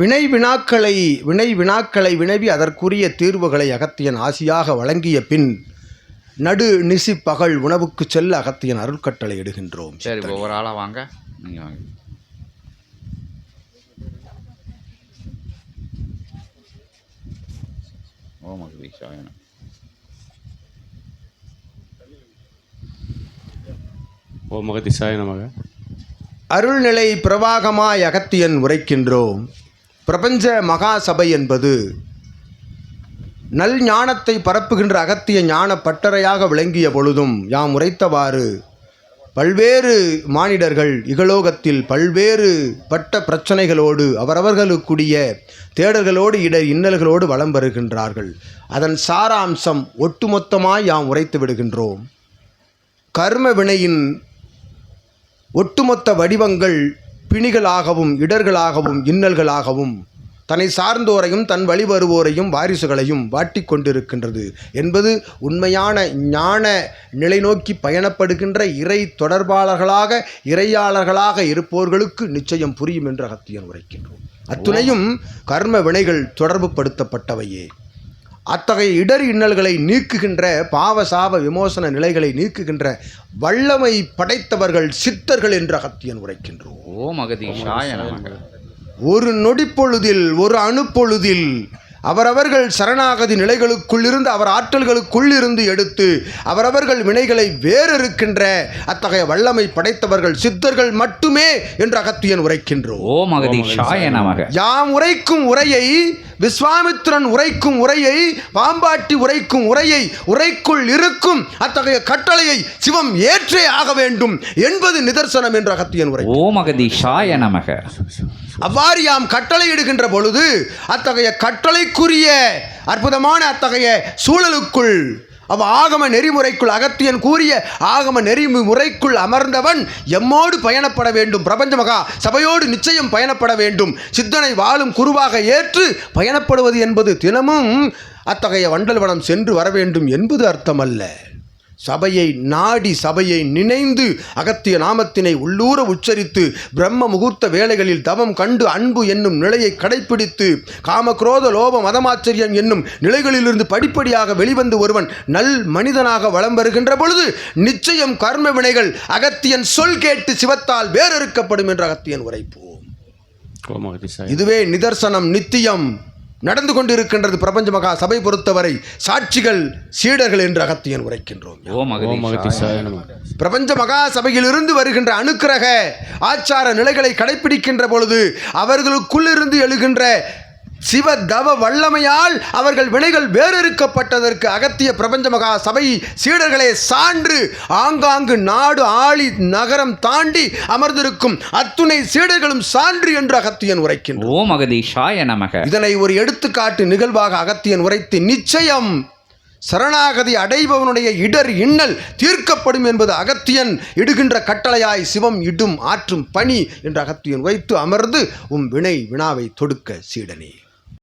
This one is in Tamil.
வினை வினாக்களை வினை வினாக்களை வினவி அதற்குரிய தீர்வுகளை அகத்தியன் ஆசியாக வழங்கிய பின் நடு நிசி பகல் உணவுக்கு செல்ல அகத்தியன் அருள்கட்டளை இடுகின்றோம். சரி ஒவ்வொரு ஆளாக வாங்க. நீங்கள் வாங்க. ஓம் அகதீஷாய நம ஓம் நமக அருள்நிலை பிரவாகமாய் அகத்தியன் உரைக்கின்றோம். பிரபஞ்ச மகாசபை என்பது நல் ஞானத்தை பரப்புகின்ற அகத்திய ஞான பட்டறையாக விளங்கிய பொழுதும் யாம் உரைத்தவாறு பல்வேறு மானிடர்கள் இகலோகத்தில் பல்வேறு பட்ட பிரச்சனைகளோடு அவரவர்களுக்குரிய தேடல்களோடு இட இன்னல்களோடு வலம் வருகின்றார்கள். அதன் சாராம்சம் ஒட்டுமொத்தமாய் யாம் உரைத்து விடுகின்றோம். கர்ம வினையின் ஒட்டுமொத்த வடிவங்கள் பிணிகளாகவும் இடர்களாகவும் இன்னல்களாகவும் தன்னை சார்ந்தோரையும் தன் வழி வருவோரையும் வாரிசுகளையும் வாட்டி கொண்டிருக்கின்றது என்பது உண்மையான ஞான நிலை நோக்கி பயணப்படுகின்ற இறை தொடர்பாளர்களாக இறையாளர்களாக இருப்போர்களுக்கு நிச்சயம் புரியும் என்று அகத்தியன் உரைக்கின்றோம். அத்துணையும் கர்ம வினைகள் தொடர்பு படுத்தப்பட்டவையே அத்தகைய இடர் இன்னல்களை நீக்குகின்ற பாவ சாப விமோசன நிலைகளை நீக்குகின்ற வல்லமை படைத்தவர்கள் சித்தர்கள் என்று அகத்தியன் உரைக்கின்றோம். ஓம் அகதீஷாய நமக. ஒரு நொடிப்பொழுதில் ஒரு அணுப்பொழுதில் அவரவர்கள் சரணாகதி நிலைகளுக்குள்ளிருந்து அவர் ஆற்றல்களுக்குள் இருந்து எடுத்து அவரவர்கள் வினைகளை வேறிருக்கின்ற அத்தகைய வல்லமை படைத்தவர்கள் சித்தர்கள் மட்டுமே என்று அகத்தியன் உரைக்கின்றோம். ஓம் அகதீஷாய நமக யாம் உரைக்கும் உரையை விஸ்வாமித்திரன் உரைக்கும் உரையை பாம்பாட்டி உரைக்கும் உரையை உரைக்குள் இருக்கும் அத்தகைய கட்டளையை சிவம் ஏற்றே ஆக வேண்டும் என்பது நிதர்சனம் என்று அகத்தியன் உரை ஓம் அகதீஷாய நமக அவ்வாறு யாம் கட்டளையிடுகின்ற பொழுது அத்தகைய கட்டளைக்குரிய அற்புதமான அத்தகைய சூழலுக்குள் அவ ஆகம நெறிமுறைக்குள் அகத்தியன் கூறிய ஆகம நெறிமுறைக்குள் அமர்ந்தவன் எம்மோடு பயணப்பட வேண்டும். பிரபஞ்ச மகா சபையோடு நிச்சயம் பயணப்பட வேண்டும். சித்தனை வாழும் குருவாக ஏற்று பயணப்படுவது என்பது தினமும் அத்தகைய வண்டல்வனம் சென்று வர வேண்டும் என்பது அர்த்தமல்ல. சபையை நாடி சபையை நினைந்து அகத்திய நாமத்தினை உள்ளூர உச்சரித்து பிரம்ம முகூர்த்த வேளைகளில் தவம் கண்டு அன்பு என்னும் நிலையை கடைப்பிடித்து காமக்ரோத லோப மதமாச்சரியம் என்னும் நிலைகளிலிருந்து படிப்படியாக வெளிவந்து ஒருவன் நல் மனிதனாக வலம் வருகின்ற பொழுது நிச்சயம் கர்ம வினைகள் அகத்தியன் சொல் கேட்டு சிவத்தால் வேறறுக்கப்படும் என்று அகத்தியன் உரைப்போம். இதுவே நிதர்சனம் நித்தியம். நடந்து கொண்டிருக்கின்றது பிரபஞ்ச மகா சபை பொறுத்தவரை சாட்சிகள் சீடர்கள் என்று அகத்தியன் உரைக்கின்றோம். பிரபஞ்ச மகா சபையிலிருந்து வருகின்ற அனுக்கிரக ஆச்சார நிலைகளை கடைப்பிடிக்கின்ற பொழுது அவர்களுக்குள்ளிருந்து எழுகின்ற சிவ தவ வல்லமையால் அவர்கள் வினைகள் வேறறுக்கப்பட்டதற்கு அகத்திய பிரபஞ்ச மகா சபை சீடர்களே சான்று ஆங்காங்கு நாடு ஆளி நகரம் தாண்டி அமர்ந்திருக்கும் அத்துணை சீடர்களும் சான்று என்று அகத்தியன் உரைக்கின்றார் ஓம் அகதீஷாய நமக. இதனை ஒரு எடுத்துக்காட்டு நிகழ்வாக அகத்தியன் உரைத்து நிச்சயம் சரணாகதி அடைபவனுடைய இடர் இன்னல் தீர்க்கப்படும் என்பது அகத்தியன் இடுகின்ற கட்டளையாய் சிவம் இடும் ஆற்றும் பணி என்று அகத்தியன் வைத்து அமர்ந்து உம் வினை வினாவை தொடுக்க சீடனே.